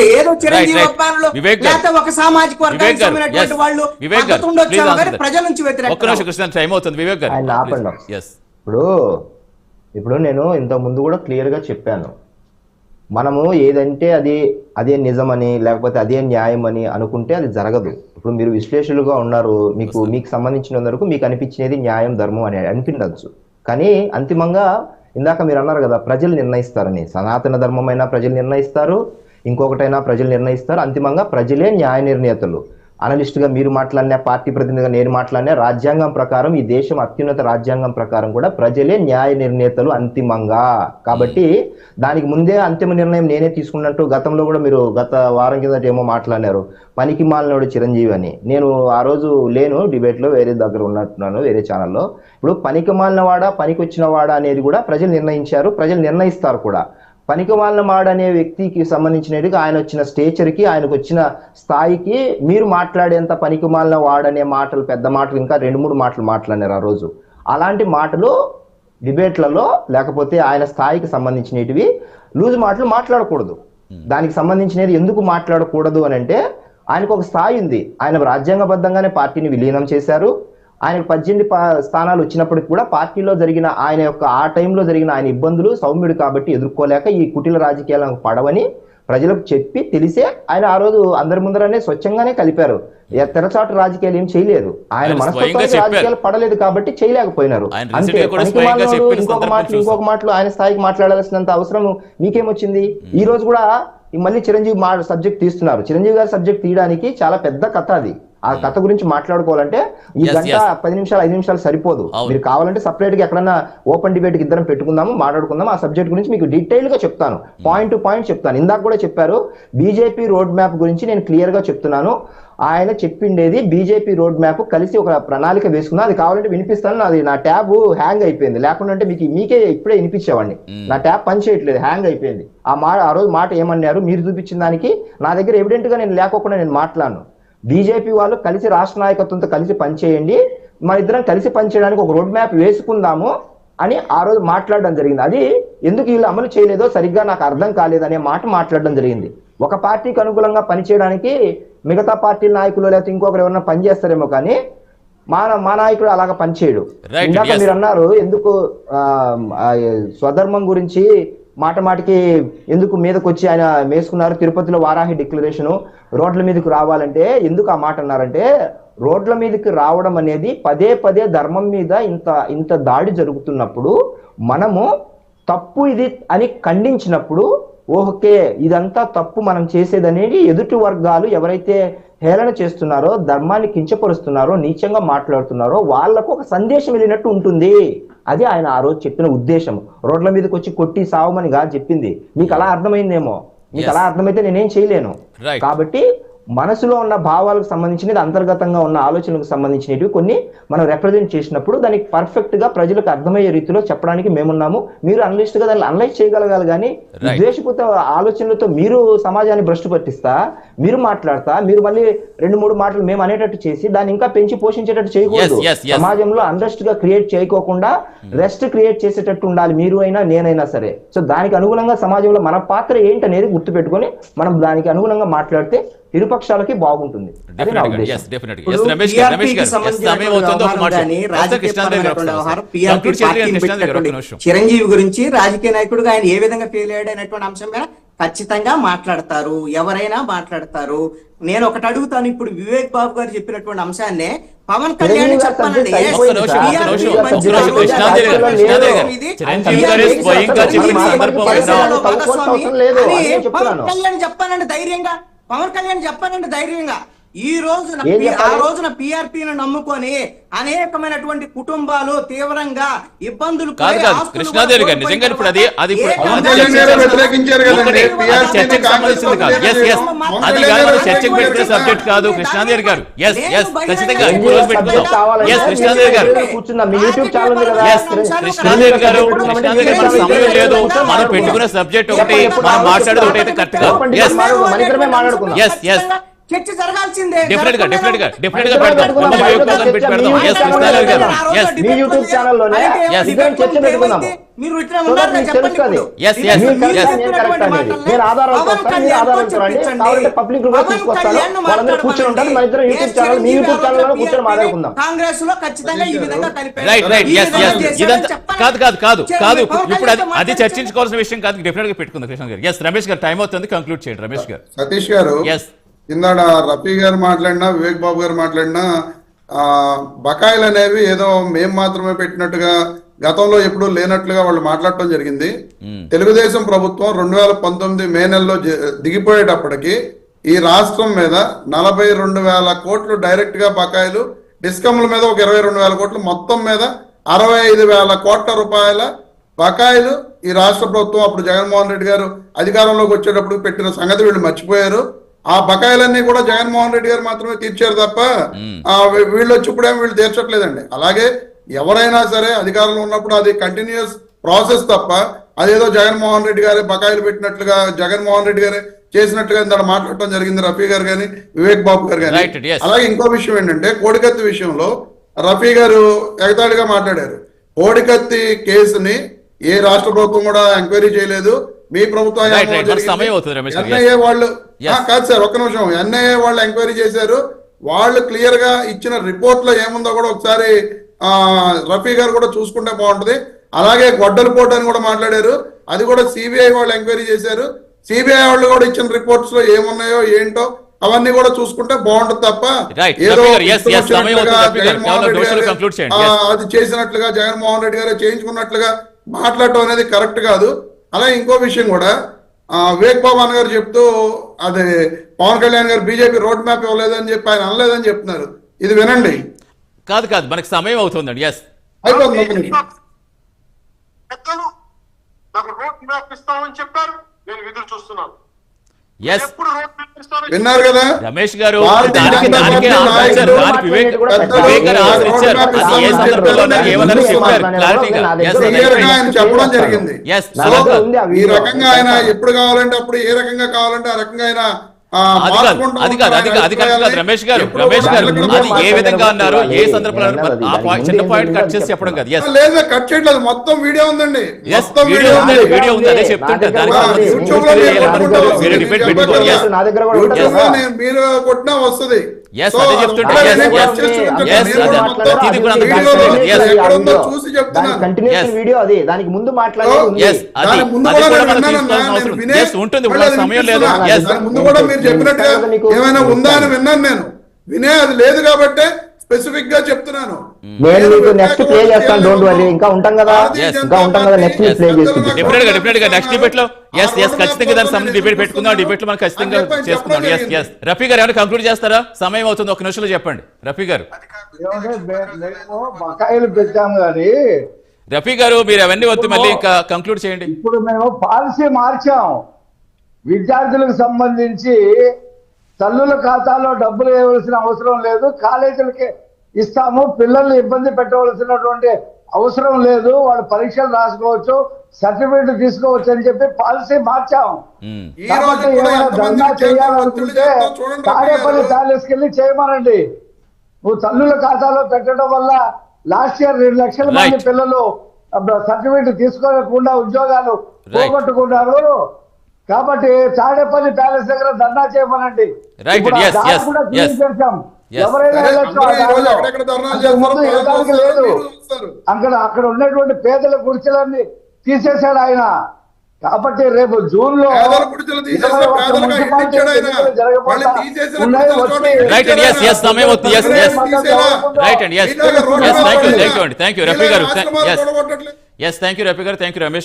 ఏదో చిరంజీవి. అభిమానులు. లేకపోతే ఒక సామాజిక వర్గానికి చెందినటువంటి. వాళ్ళు ఉండొచ్చేమో కానీ. ప్రజల నుంచి ఇప్పుడు ఇప్పుడు నేను ఇంత ముందు కూడా క్లియర్గా చెప్పాను. మనము ఏదంటే అది అదే నిజమని లేకపోతే అదే న్యాయం అని అనుకుంటే అది జరగదు. ఇప్పుడు మీరు విశ్లేషకులుగా ఉన్నారు. మీకు మీకు సంబంధించిన వరకు మీకు అనిపించినది న్యాయం ధర్మం అని అనిపించవచ్చు కానీ అంతిమంగా ఇందాక మీరు అన్నారు కదా ప్రజలు నిర్ణయిస్తారని. సనాతన ధర్మమైనా ప్రజలు నిర్ణయిస్తారు. ఇంకొకటైనా ప్రజలు నిర్ణయిస్తారు. అంతిమంగా ప్రజలే న్యాయ నిర్ణేతలు. అనలిస్టుగా మీరు మాట్లాడినా పార్టీ ప్రతినిధిగా నేను మాట్లాడినా రాజ్యాంగం ప్రకారం ఈ దేశం అత్యున్నత రాజ్యాంగం ప్రకారం కూడా ప్రజలే న్యాయ నిర్ణేతలు అంతిమంగా. కాబట్టి దానికి ముందే అంతిమ నిర్ణయం నేనే తీసుకున్నట్టు గతంలో కూడా మీరు గత వారం కిందట ఏమో మాట్లాడినారు. పనికి మాలినోడు చిరంజీవి అని. నేను ఆ రోజు లేను డిబేట్లో వేరే దగ్గర ఉన్నట్టున్నాను వేరే ఛానల్లో. ఇప్పుడు పనికి మాలిన వాడా పనికి వచ్చిన వాడా అనేది కూడా ప్రజలు నిర్ణయించారు. ప్రజలు నిర్ణయిస్తారు కూడా. పనికిమాలిన మాడ అనే వ్యక్తికి సంబంధించినది ఆయన వచ్చిన స్టేచర్కి ఆయనకు వచ్చిన స్థాయికి మీరు మాట్లాడేంత పనికిమాలిన వాడనే మాటలు పెద్ద మాటలు ఇంకా రెండు మూడు మాటలు మాట్లాడారు ఆ రోజు. అలాంటి మాటలు డిబేట్లలో లేకపోతే ఆయన స్థాయికి సంబంధించినవి లూజ్ మాటలు మాట్లాడకూడదు. దానికి సంబంధించినది ఎందుకు మాట్లాడకూడదు అని అంటే ఆయనకు ఒక స్థాయి ఉంది. ఆయన రాజ్యాంగబద్ధంగానే పార్టీని విలీనం చేశారు. ఆయనకు పద్దెనిమిది స్థానాలు వచ్చినప్పటికి కూడా పార్టీలో జరిగిన ఆయన యొక్క ఆ టైంలో జరిగిన ఆయన ఇబ్బందులు సౌమ్యుడు కాబట్టి ఎదుర్కోలేక ఈ కుటిల రాజకీయాలకు పడవని ప్రజలకు చెప్పి తెలిసే ఆయన ఆ రోజు అందరి ముందరనే స్వచ్ఛంగానే కలిపారు. తెరచాటు రాజకీయాలు ఏం చేయలేదు. ఆయన మనస్తత్వానికి. రాజకీయాలు పడలేదు కాబట్టి చేయలేకపోయినారు. అంతే. ఇంకొక మాటలు ఇంకొక. మాటలు ఆయన స్థాయికి మాట్లాడాల్సినంత అవసరం మీకేమొచ్చింది? ఈ రోజు కూడా మళ్ళీ చిరంజీవి మా సబ్జెక్ట్ తీస్తున్నారు. చిరంజీవి గారి సబ్జెక్ట్ తీయడానికి చాలా పెద్ద కథ అది. ఆ కథ గురించి మాట్లాడుకోవాలంటే ఈ గంట. పది నిమిషాలు ఐదు నిమిషాలు సరిపోదు. మీరు కావాలంటే సపరేట్గా ఎక్కడన్నా ఓపెన్ డిబేట్కి ఇద్దరం పెట్టుకుందాము మాట్లాడుకుందాం ఆ సబ్జెక్ట్ గురించి మీకు డీటెయిల్గా చెప్తాను. పాయింట్ టు పాయింట్ చెప్తాను. ఇందాక కూడా చెప్పారు బీజేపీ రోడ్ మ్యాప్ గురించి నేను క్లియర్గా చెప్తున్నాను. ఆయన చెప్పిండేది బీజేపీ రోడ్ మ్యాప్ కలిసి ఒక ప్రణాళిక వేసుకున్నా. అది కావాలంటే వినిపిస్తాను. అది నా ట్యాబ్ హ్యాంగ్ అయిపోయింది. లేకుండా అంటే మీకు మీకే ఇప్పుడే వినిపించేవాడిని. నా ట్యాబ్ పని చేయట్లేదు హ్యాంగ్ అయిపోయింది. ఆ మా ఆ రోజు మాట ఏమన్నారు? మీరు చూపించిన దానికి నా దగ్గర ఎవిడెంట్గా నేను లేకోకుండా నేను మాట్లాడను. బీజేపీ వాళ్ళు కలిసి రాష్ట్ర నాయకత్వంతో కలిసి పనిచేయండి. మన ఇద్దరం కలిసి పనిచేయడానికి ఒక రోడ్ మ్యాప్ వేసుకుందాము అని ఆ రోజు మాట్లాడడం జరిగింది. అది ఎందుకు వీళ్ళు అమలు చేయలేదో సరిగ్గా నాకు అర్థం కాలేదనే మాట మాట్లాడడం జరిగింది. ఒక పార్టీకి అనుకూలంగా పనిచేయడానికి మిగతా పార్టీల నాయకులు లేకపోతే ఇంకొకరు ఎవరైనా పనిచేస్తారేమో కానీ మా మా నాయకుడు అలాగా పనిచేయడు. ఇందాక. మీరు అన్నారు ఎందుకు స్వధర్మం గురించి మాట మాటికి ఎందుకు మీదకు వచ్చి ఆయన వేసుకున్నారు తిరుపతిలో వారాహి డిక్లరేషన్ రోడ్ల మీదకు రావాలంటే ఎందుకు ఆ మాట అన్నారంటే రోడ్ల మీదకి రావడం అనేది పదే పదే ధర్మం మీద ఇంత ఇంత దాడి జరుగుతున్నప్పుడు మనము తప్పు ఇది అని ఖండించినప్పుడు ఓకే ఇదంతా తప్పు మనం చేసేది అనేది ఎదుటి వర్గాలు ఎవరైతే హేళన చేస్తున్నారో ధర్మాన్ని కించపరుస్తున్నారో నీచంగా మాట్లాడుతున్నారో వాళ్ళకు ఒక సందేశం వెళ్ళినట్టు ఉంటుంది. అది ఆయన ఆ రోజు చెప్పిన ఉద్దేశం రోడ్ల మీదకి వచ్చి కొట్టి సావమని కాదు చెప్పింది. మీకు అలా అర్థమైందేమో? మీకు. అలా అర్థమైతే నేనేం చేయలేను. కాబట్టి మనసులో ఉన్న భావాలకు సంబంధించినది అంతర్గతంగా ఉన్న ఆలోచనలకు సంబంధించినవి కొన్ని మనం రిప్రజెంట్ చేసినప్పుడు దానికి పర్ఫెక్ట్గా ప్రజలకు అర్థమయ్యే రీతిలో చెప్పడానికి మేమున్నాము. మీరు అనలిస్ట్గా దాన్ని అనలైజ్ చేయగలగాలి కానీ. ద్వేషపూత ఆలోచనలతో మీరు సమాజాన్ని భ్రష్టు పట్టిస్తా మీరు మాట్లాడతా మీరు మళ్ళీ రెండు మూడు మాటలు మేము అనేటట్టు చేసి దాన్ని ఇంకా పెంచి పోషించేటట్టు చేయకూడదు. సమాజంలో అన్రెస్ట్గా క్రియేట్ చేయకోకుండా రెస్ట్ క్రియేట్ చేసేటట్టు ఉండాలి. మీరు అయినా నేనైనా సరే. సో దానికి అనుగుణంగా సమాజంలో మన పాత్ర ఏంటనేది గుర్తుపెట్టుకొని మనం దానికి అనుగుణంగా మాట్లాడితే ఇరుపక్షాలకి బాగుంటుంది. చిరంజీవి గురించి రాజకీయ నాయకుడుగా ఆయన ఏ విధంగా ఫీల్ అయ్యాడు అనేటువంటి అంశం మీద ఖచ్చితంగా మాట్లాడతారు. ఎవరైనా మాట్లాడతారు. నేను ఒకటి అడుగుతాను ఇప్పుడు వివేక్ బాబు గారు చెప్పినటువంటి అంశాన్ని. పవన్ కళ్యాణ్ చెప్తున్నాను. పవన్ కళ్యాణ్ చెప్పానండి ధైర్యంగా. పవన్ కళ్యాణ్ చెప్పానండి ధైర్యంగా. ఈ రోజున ఆ? రోజున పిఆర్పీని నమ్ముకొని అనేకమైనటువంటి కుటుంబాలు తీవ్రంగా ఇబ్బందులు కాదు కాదు కృష్ణాదేవి గారు నిజంగా ఇప్పుడు అది అది అది చర్చకు సంబంధించింది కాదు ఎస్ ఎస్ అది చర్చకు పెట్టిన వ్యతిరేకించారు. సబ్జెక్ట్ కాదు కృష్ణాదేవి గారు ఎస్ ఎస్ ఖచ్చితంగా. ఇంకో రోజు పెట్టుకుందాం ఎస్ కృష్ణాదేవి గారు కూర్చుందాం మీ యూట్యూబ్ ఛానల్ ఉంది కదా ఎస్ కృష్ణాదేవి గారు కృష్ణాదేవి గారు సమయం లేదు మనం పెట్టుకున్న సబ్జెక్ట్ ఒకటి మనం మాట్లాడేది ఒకటి అయితే కరెక్ట్ కాదు ఎస్ మన ఇద్దరమే మాట్లాడుకుందాం. Yes, yes. చర్చ జరగాల్సిందే డెఫినెట్గా డెఫినెట్గా డెఫినెట్గా పెట్టుకుందాం. బయట వివేక్ భవన్ పెట్టి మీ ఎస్ యూట్యూబ్ కృష్ణారావు గారు ఛానల్ ఎస్ మీ యూట్యూబ్ ఛానల్లోనే Yes. ఇద్దరం చర్చ పెట్టుకుందాము మీరు ఇట్లా ఉన్నారు మీకు చెప్పండి. Yes, yes, మీరు yes. నేను మీరు కళ్యాణ్తో ఆధారాలతో రండి. చెప్పించండి. కావాలంటే పబ్లిక్ కూడా పవన్ తీసుకొస్తాను. వాళ్ళందరూ కూర్చొని ఉంటారు, మన ఇద్దరం యూట్యూబ్ ఛానల్, మీ యూట్యూబ్ ఛానల్లో ఆరోగ్య కూర్చొని మాట్లాడుకుందాం. కాంగ్రెస్లో ఖచ్చితంగా ఈ విధంగా కలిపారు. రైట్ రైట్ ఎస్ చేశారని ఇదంతా. కాదు కాదు కాదు. కాదు ఇప్పుడు అది అది. చర్చించుకోవాల్సిన విషయం కాదు డెఫినెట్గా పెట్టుకుందాం కృష్ణ గారు ఎస్ రమేష్ గారు టైం అవుతుంది కంక్లూడ్ చేయండి రమేష్ గారు సతీష్ గారు ఎస్ ఇందాడ రఫీ గారు మాట్లాడినా వివేక్ బాబు గారు మాట్లాడినా ఆ, బకాయిలు అనేవి ఏదో మేం మాత్రమే పెట్టినట్టుగా గతంలో ఎప్పుడూ లేనట్లుగా వాళ్ళు మాట్లాడటం జరిగింది. తెలుగుదేశం ప్రభుత్వం రెండు వేల పంతొమ్మిది మే నెలలో దిగిపోయేటప్పటికి ఈ రాష్ట్రం మీద నలభై రెండు వేల కోట్లు డైరెక్ట్గా బకాయిలు డిస్కమ్ల మీద ఒక ఇరవై రెండు వేల కోట్లు మొత్తం మీద అరవై ఐదు వేల కోట్ల రూపాయల బకాయిలు ఈ రాష్ట్ర ప్రభుత్వం అప్పుడు జగన్మోహన్ రెడ్డి గారు అధికారంలోకి వచ్చేటప్పుడు పెట్టిన సంగతి వీళ్ళు మర్చిపోయారు. ఆ బకాయిలన్నీ కూడా జగన్మోహన్ రెడ్డి గారు మాత్రమే తీర్చారు తప్ప వీళ్ళు వచ్చి ఇప్పుడేం వీళ్ళు తీర్చట్లేదండి. అలాగే ఎవరైనా సరే అధికారంలో ఉన్నప్పుడు అది కంటిన్యూస్ ప్రాసెస్ తప్ప అదేదో జగన్మోహన్ రెడ్డి గారే బకాయిలు పెట్టినట్లుగా జగన్మోహన్ రెడ్డి గారే చేసినట్లుగా ఇంత మాట్లాడటం జరిగింది రఫీ గారు కానీ వివేక్ బాబు గారు కానీ. అలాగే ఇంకో విషయం ఏంటంటే కోడికత్తి విషయంలో రఫీ గారు ఎగతాళిగా మాట్లాడారు. కోడికత్తి కేసుని ఏ రాష్ట్ర ప్రభుత్వం కూడా ఎంక్వైరీ చేయలేదు. మీ ప్రభుత్వం వాళ్ళు కాదు సార్ ఒక్క నిమిషం. ఎన్ఐఏ వాళ్ళు ఎంక్వైరీ చేశారు. వాళ్ళు క్లియర్గా ఇచ్చిన రిపోర్ట్లో ఏముందో కూడా ఒకసారి ఆ, రఫీ గారు కూడా చూసుకుంటే బాగుంటది. అలాగే గొడ్డల పోటు అని కూడా మాట్లాడారు. అది కూడా సిబిఐ వాళ్ళు ఎంక్వైరీ చేశారు. సిబిఐ వాళ్ళు కూడా ఇచ్చిన రిపోర్ట్స్లో ఏమున్నాయో ఏంటో అవన్నీ కూడా చూసుకుంటే బాగుంటుంది తప్ప. ఏదో. అది చేసినట్లుగా జగన్మోహన్ రెడ్డి గారు చేయించుకున్నట్లుగా మాట్లాడటం అనేది కరెక్ట్ కాదు. అలాగే ఇంకో విషయం కూడా ఆ, వివేక్ బాబు అన్న గారు చెప్తూ అది పవన్ కళ్యాణ్ గారు బీజేపీ రోడ్ మ్యాప్ ఇవ్వలేదని చెప్పి ఆయన అనలేదని చెప్తున్నారు. ఇది వినండి. కాదు కాదు మనకి సమయం అవుతుందండి. ఎస్ అయిపోతుంది నాకు రోడ్ మ్యాప్ ఇస్తామని చెప్పారు. నేను ఎదురు చూస్తున్నాను. విన్నారు కదా రమేష్ గారు దానికి దానికే ఆన్సర్ దానికి వివేక్ వివేక్ ఆన్సర్ ఇచ్చారు అది ఏ సందర్భంలో. ఏమన్నారు చెప్పారు. క్లారిటీగా. ఆయన చెప్పడం జరిగింది ఈ. రకంగా ఆయన ఎప్పుడు కావాలంటే అప్పుడు ఏ రకంగా కావాలంటే ఆ రకంగా ఆయన అది కాదు అది కాదు అది కాదు అది కరెక్ట్ కాదు రమేష్ గారు రమేష్ గారు అది ఏ విధంగా అన్నారు? ఏ సందర్భంలో? ఆ చిన్న పాయింట్ కట్ చేసి చెప్పడం కాదు. ఎస్ లేదు కట్ చేయట్లేదు. మొత్తం వీడియో ఉందండి. ఎస్ మొత్తం వీడియో ఉంది. వీడియో ఉంది అదే చెప్తుంటే దానికి మీరు డిబేట్ పెట్టుకోవాలి మీరు కొట్టినా వస్తుంది. అదే చెప్తుంటే, ప్రతిదీ కూడా చూసి. వీడియో అది. దానికి ముందు మాట్లాడేది ఉంది. ఎస్ అది. దాని ముందు అది కూడా కూడా నేను మనం విన్నాను తీసుకోవాల్సిన అన్నా, అవసరం. నేను వినే- ఎస్ ఉంటుంది ఇప్పుడు మళ్ళీ మనకు సమయం లేదు. వినిపిస్తున్నా. ఎస్ దాని ముందు కూడా మీరు చెప్పినట్టుగా ఏమైనా ఉందా అని. విన్నాను నేను. వినే అది లేదు కాబట్టి స్పెసిఫిక్గా చెప్తున్నాను. నేను మీకు నెక్స్ట్ ప్లే చేస్తాను డోంట్ వరీ ఇంకా ఉంటాం కదా. ఇంకా ఉంటాం కదా నెక్స్ట్. ప్లే చేసి డెఫినెట్గా డెఫినెట్గా. నెక్స్ట్ డిబేట్లో ఎస్ ఎస్ ఖచ్చితంగా దానికి సంబంధించి డిబేట్ పెట్టుకుందాం. డిబేట్లో మనం ఖచ్చితంగా చేసుకుందాం. ఎస్ ఎస్ రఫీ గారు ఏమైనా కంక్లూడ్ చేస్తారా? సమయం అవుతుంది ఒక నిమిషంలో చెప్పండి. రఫీ గారు. బకాయిలు పెట్టాము కానీ రఫీ గారు మీరు అవన్నీ వద్దు మళ్ళీ ఇంకా కంక్లూడ్ చేయండి. ఇప్పుడు మేము పాలసీ మార్చాం. విద్యార్థులకు సంబంధించి తల్లుల ఖాతాలో డబ్బులు వేయవలసిన అవసరం లేదు కాలేజీలకి ఇస్తాము పిల్లల్ని ఇబ్బంది పెట్టవలసినటువంటి అవసరం లేదు వాళ్ళు పరీక్షలు రాసుకోవచ్చు సర్టిఫికేట్ తీసుకోవచ్చు అని చెప్పి పాలసీ మార్చాం మ్మ్. ఈ రోజు కాబట్టి కూడా ఏమైనా ఎంతమంది ధర్నా చేయాలనుకుంటే తాడేపల్లి. ప్యాలెస్కి వెళ్ళి చేయమనండి నువ్వు తల్లుల ఖాతాలో పెట్టడం వల్ల లాస్ట్ ఇయర్ రెండు లక్షల మంది. పిల్లలు సర్టిఫికేట్ తీసుకోకుండా ఉద్యోగాలు. పోగొట్టుకున్నారు కాబట్టి తాడేపల్లి ప్యాలెస్ దగ్గర ధర్నా చేయమనండి. లేదు. అక్కడ అక్కడ ఉన్నటువంటి పేదల కుర్చీలన్నీ తీసేశాడు ఆయన. కాబట్టి రేపు జూన్లో. Right and yes thank you Rafi గారు. ఎస్ రఫీ గారు థ్యాంక్ యూ రమేష్